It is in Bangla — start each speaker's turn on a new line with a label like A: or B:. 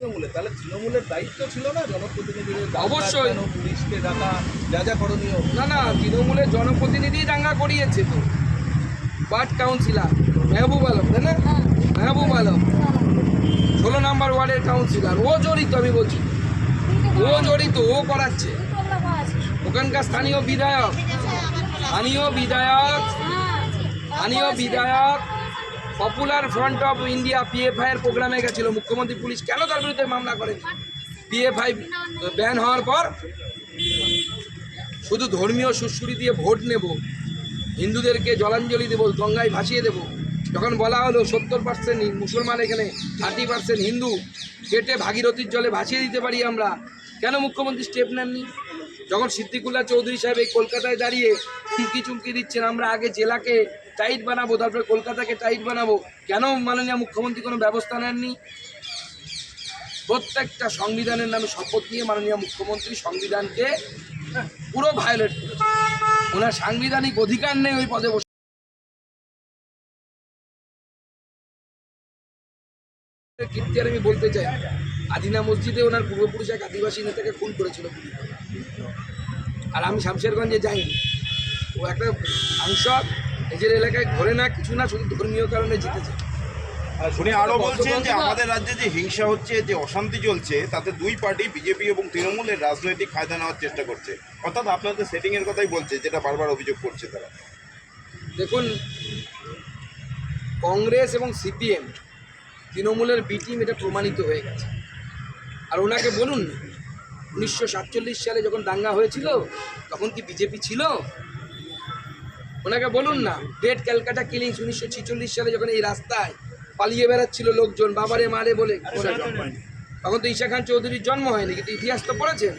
A: তাহলে তৃণমূলের দায়িত্ব ছিল না জনপ্রতিনিধিদের
B: অবশ্যই।
A: কেন পুলিশকে ডাকা যা যা করণীয়?
B: না না তৃণমূলের জনপ্রতিনিধি দাঙ্গা করিয়েছে তো। ওয়ার্ড কাউন্সিলর মেহবুব আলম তাই না? মেহবুব আলম। ষোলো নাম্বার ওয়ার্ডের কাউন্সিলর ও জড়িত আমি বলছি। ও জড়িত ও করাচ্ছে ওখানকার স্থানীয় বিধায়ক। স্থানীয় বিধায়ক। স্থানীয় বিধায়ক। Popular front of India PFI এর প্রোগ্রামে গেছিল। মুখ্যমন্ত্রী পুলিশ কেন তার বিরুদ্ধে মামলা করেন পিএফআই ব্যান হওয়ার পর শুধু ধর্মীয় সুশ্রুতি দিয়ে ভোট নেব, হিন্দুদেরকে জলাঞ্জলি দেবো, গঙ্গায় ভাসিয়ে দেব। যখন বলা হলো সত্তর পার্সেন্ট মুসলমান এখানে থার্টি পার্সেন্ট হিন্দু, কেটে ভাগীরথীর জলে ভাসিয়ে দিতে পারি আমরা। কেন মুখ্যমন্ত্রী স্টেপ নেননি? যখন সিদ্দিকুল্লাহ চৌধুরী সাহেব এই কলকাতায় দাঁড়িয়ে চুমকি চুমকি দিচ্ছেন, আমরা আগে জেলাকে টাইট বানাবো, তারপরে কলকাতাকে টাইট বানাবো, কেন মাননীয় মুখ্যমন্ত্রী কোনো ব্যবস্থা নেননি? প্রত্যেকটা সংবিধানের নামে শপথ নিয়ে মাননীয় মুখ্যমন্ত্রী সংবিধানকে পুরো ভায়োলেট করেছে। ওনার সাংবিধানিক অধিকার নেই ওই পদে বসে। কীর্তি আর আমি বলতে চাই, আদিনা মসজিদে ওনার পূর্বপুরুষ এক আদিবাসী নেতাকে খুন করেছিল। আর আমি শামশেরগঞ্জে যাইনি। ও একটা সাংসদ নিজের এলাকায় ঘরে না কিছু না শুধু ধর্মীয় কারণে জিতেছে।
C: উনি আরও বলছেন যে আমাদের রাজ্যে যে হিংসা হচ্ছে যে অশান্তি চলছে তাতে দুই পার্টি বিজেপি এবং তৃণমূলের রাজনৈতিক ফায়দা নেওয়ার চেষ্টা করছে। অর্থাৎ আপনাদের সেটিং এর কথাই বলছে যেটা বারবার অভিযোগ করছে তারা।
B: দেখুন কংগ্রেস এবং সিপিএম তৃণমূলের বি টিম এটা প্রমাণিত হয়ে গেছে। আর ওনাকে বলুন উনিশশো সাতচল্লিশ সালে যখন দাঙ্গা হয়েছিল তখন কি বিজেপি ছিল? ওনাকে বলুন না। গ্রেট ক্যালকাটা কিলিংস উনিশশো ছিচল্লিশ সালে যখন এই রাস্তায় পালিয়ে বেড়াচ্ছিল লোকজন বাবারে মারে বলে তখন তো ঈশা খান চৌধুরীর জন্ম হয়নি কিন্তু ইতিহাস তো পড়েছেন।